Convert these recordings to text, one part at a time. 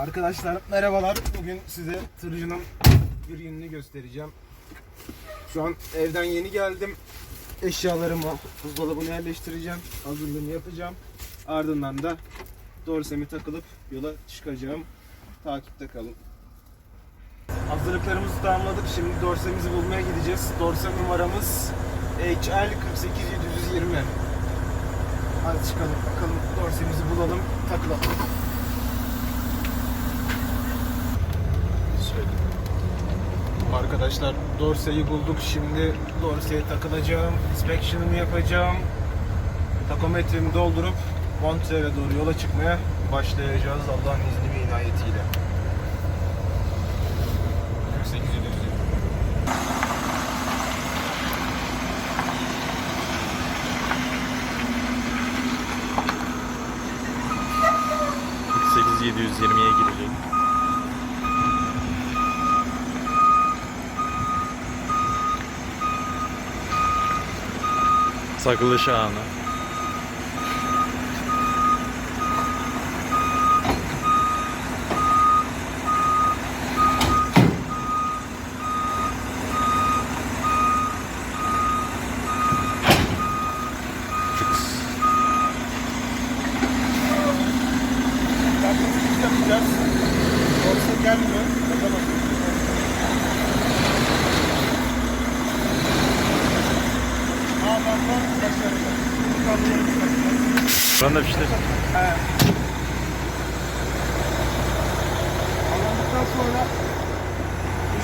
Arkadaşlar merhabalar. Bugün size tırcının bir yönünü göstereceğim. Şu an evden yeni geldim. Eşyalarımı buzdolabına yerleştireceğim. Hazırlığını yapacağım. Ardından da dorsemi takılıp yola çıkacağım. Takipte kalın. Hazırlıklarımızı tamamladık. Şimdi dorsemizi bulmaya gideceğiz. Dorse numaramız HL 48720. Hadi çıkalım bakalım dorsemizi bulalım, takılalım. Arkadaşlar dorseyi bulduk. Şimdi dorseye takılacağım. Inspection'ını yapacağım. Takometremi doldurup Montreal'e doğru yola çıkmaya başlayacağız Allah'ın izni ve inayetiyle. 48 8720'ye girecek. Саклишана.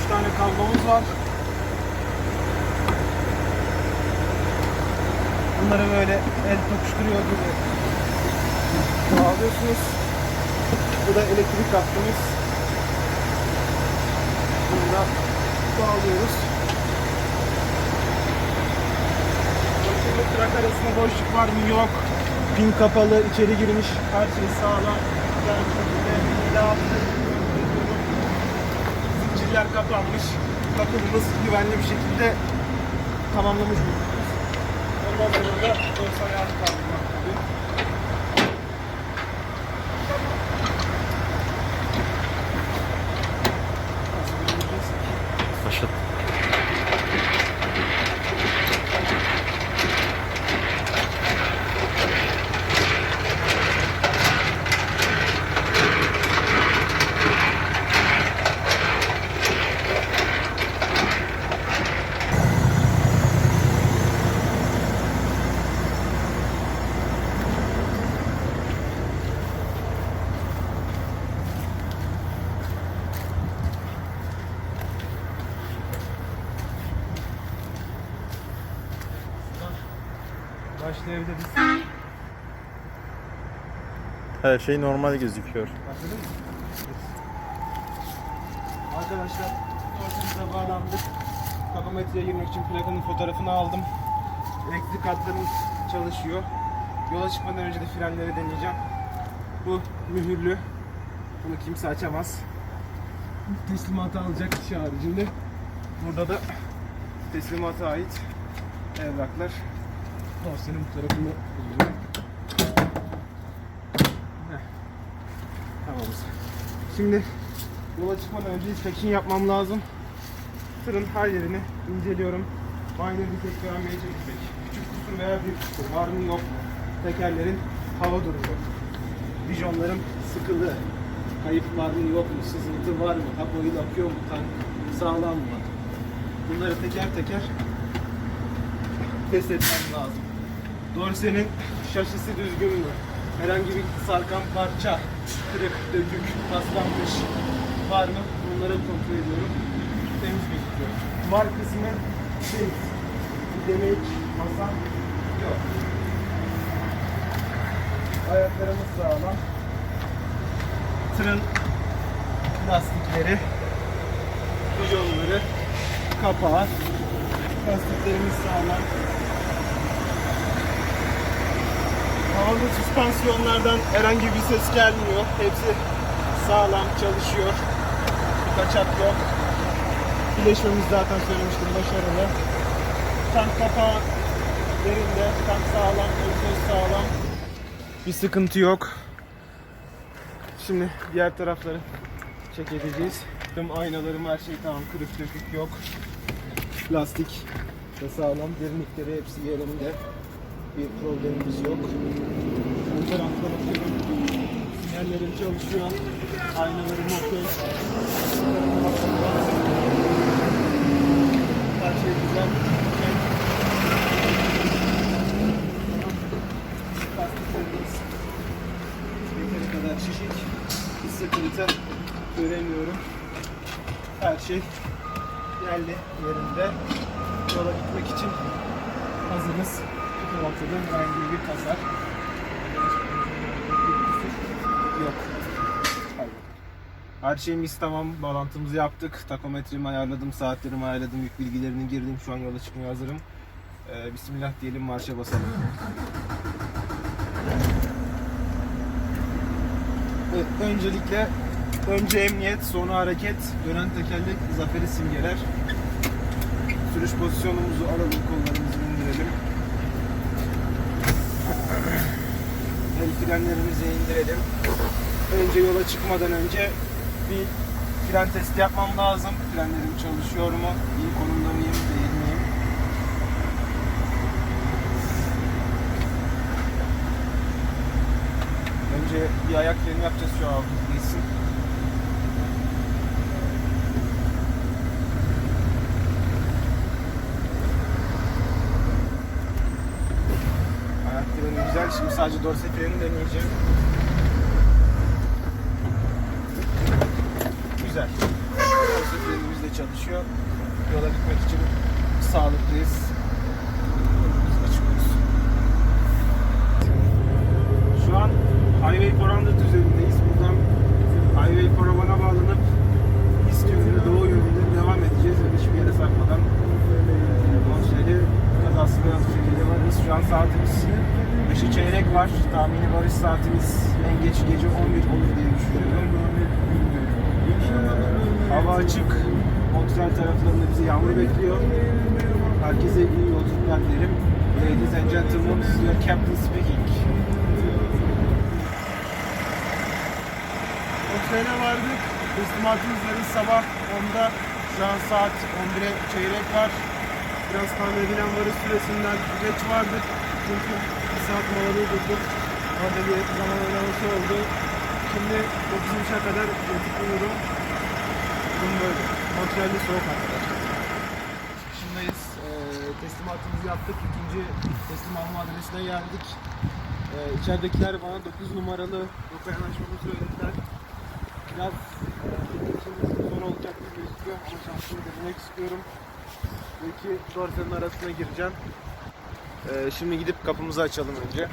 3 tane kablomuz var. Bunları böyle el tokuşturuyor gibi bağlıyorsunuz. Bu da elektrik hattımız. Bunu da bağlıyoruz. Trak arasında boşluk var mı? Yok. Pin kapalı, içeri girmiş. Her şey sağlam. Güzel Zincirler kapanmış. Bakımımız güvenli bir şekilde tamamlamış bulunuyoruz. Ondan sonra da dorsa ayağını kaldırmak Her şey normal gözüküyor. Arkadaşlar dorsemize bağlandık. Takometreye girmek için plakanın fotoğrafını aldım. Elektrik hatlarımız çalışıyor. Yola çıkmadan önce de frenleri deneyeceğim. Bu mühürlü. Bunu kimse açamaz. Teslimatı alacak kişi haricinde. Burada da teslimata ait evraklar. Dorsenin bu tarafını buluyor. Tamamız. Şimdi yola çıkmadan önce inspection yapmam lazım. Tırın her yerini inceliyorum. Minor defect veya major defect. Küçük kusur veya büyük kusur var mı yok mu? Tekerlerin hava durumu. Vijonların sıkılı. Kayıp var mı yok mu? Sızıntı var mı? Hap oil akıyor mu? Tank sağlam mı? Bunları teker teker test etmem lazım. Dorsenin şasisi düzgün mü? Herhangi bir sarkan parça, kırık, dökük, paslanmış var mı? Bunları kontrol ediyorum. Temiz gözüküyor. Var kısmı şey, bir demek, masa yok. Ayaklarımız sağlam. Tırın lastikleri, vijonları, kapağı, lastiklerimiz sağlam. Havalı süspansiyonlardan herhangi bir ses gelmiyor. Hepsi sağlam çalışıyor. Kaçak yok. Bileşmemiz zaten söylemiştim başarılı. Tank kapağı yerinde, tank sağlam, egzoz sağlam. Bir sıkıntı yok. Şimdi diğer tarafları çek edeceğiz. Tüm aynalarım her şey tamam. Kırık dökük yok. Lastik de sağlam. Derinlikleri hepsi yerinde. Bir problemimiz yok. Bu tarafta bakıyorum. Sinyallerim çalışıyor. Aynalarım okey. Her şey güzel. Yeteri kadar şişik. Bir sıkıntı göremiyorum. Her şey yerli yerinde. Yola gitmek için hazırız. Bu tarafta da herhangi bir hasar. Yok. Her şeyimiz tamam. Bağlantımızı yaptık. Takometremi ayarladım, saatlerimi ayarladım, yük bilgilerini girdim. Şu an yola çıkmaya hazırım. Ee, Bismillah diyelim, marşa basalım. Evet, öncelikle önce emniyet, sonra hareket, dönen tekerlek, zaferi simgeler. Sürüş pozisyonumuzu alalım, kollarımızı indirelim. El frenlerimizi indirelim. Önce yola çıkmadan önce bir fren testi yapmam lazım. Frenlerim çalışıyor mu? İyi konumda mıyım, değil miyim? Önce bir ayak freni yapacağız şu an geçsin. Ayak freni güzel. Şimdi sadece dorse freni deneyeceğim. Güzel. Dorse frenimiz de çalışıyor. Yola gitmek için sağlıklıyız. Taraflarında bizi yağmur bekliyor. Herkese iyi yolculuklar dilerim. Ladies and gentlemen, your captain speaking. Otele vardık. Teslimatımız yarın sabah 10'da. Şu an saat 11'e çeyrek var. Biraz tahmin edilen varış süresinden geç vardık. Çünkü bir saat molalı durduk. Orada zaman oynaması oldu. Şimdi 9.30'a kadar yatıp uyurum. Montreal'de soğuk arkadaşlar. Çıkışındayız. Ee, teslimatımızı yaptık. İkinci teslim alma adresine geldik. Ee, içeridekiler bana 9 numaralı roka yanaşmamı söylediler. Biraz e, zor olacak gibi gözüküyor ama şansımı denemek istiyorum. Bu iki dorsenin arasına gireceğim. Ee, şimdi gidip kapımızı açalım önce.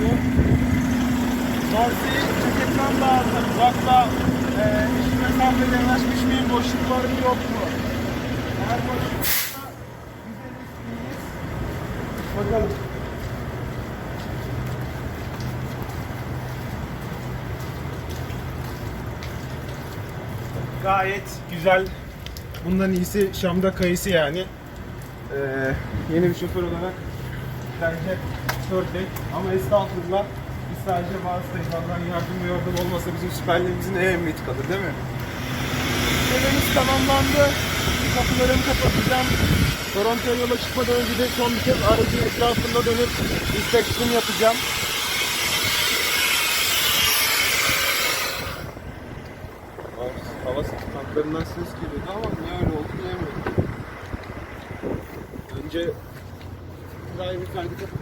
Duruyor. Dorseyi tüketmem lazım. Uzakla e, eşit mesafede yanaşmış mıyım? Boşluk yok mu? Eğer boşluk varsa güzeliz, iyiyiz. Bakalım. Gayet güzel. Bundan iyisi Şam'da kayısı yani. Ee, yeni bir şoför olarak bence örnek ama estağfurullah biz sadece vasıtayız. Allah'ın yardım ve yardım olmasa bizim süperliğimizin en emniyeti kalır değil mi? Görevimiz tamamlandı. Kapılarımı kapatacağım. Toronto'ya yola çıkmadan önce de son bir kez aracın etrafında dönüp inspection yapacağım. Hava tanklarından ses geliyordu ama niye öyle oldu bilemiyorum. Önce driver kaydı kapatalım.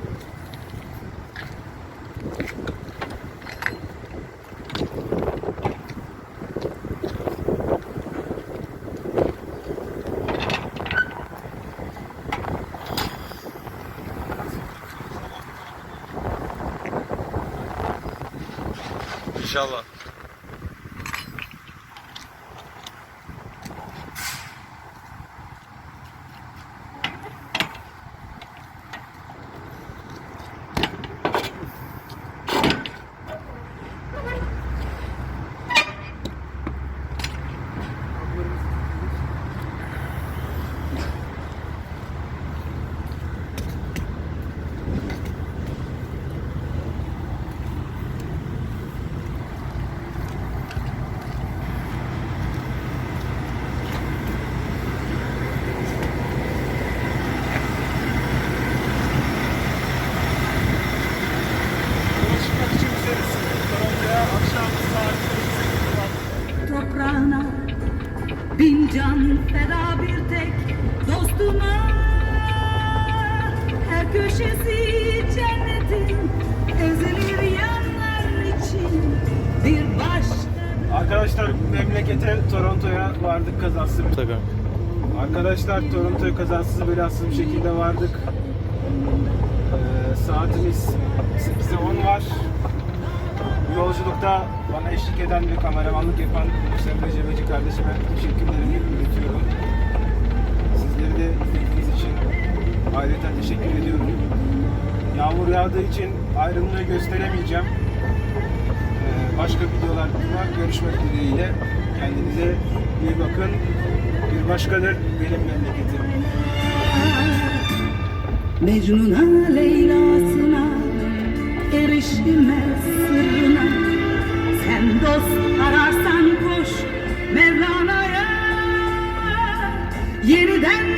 İnşallah. Arkadaşlar memlekete Toronto'ya vardık kazasız. Tabii. Arkadaşlar Toronto'ya kazasız belasız bir şekilde vardık. Ee, saatimiz 8'e 10 var. Bu yolculukta bana eşlik eden ve kameramanlık yapan Semre Cebeci kardeşime teşekkürlerimi iletiyorum. Sizleri de izlediğiniz için ayrıca teşekkür ediyorum. Yağmur yağdığı için ayrılığı gösteremeyeceğim başka videolarda görüşmek dileğiyle. Kendinize iyi bakın. Bir başkadır benim memleketim. Mecnun'a Leyla'sına erişilmez sırrına Sen dost ararsan koş Mevlana'ya Yeniden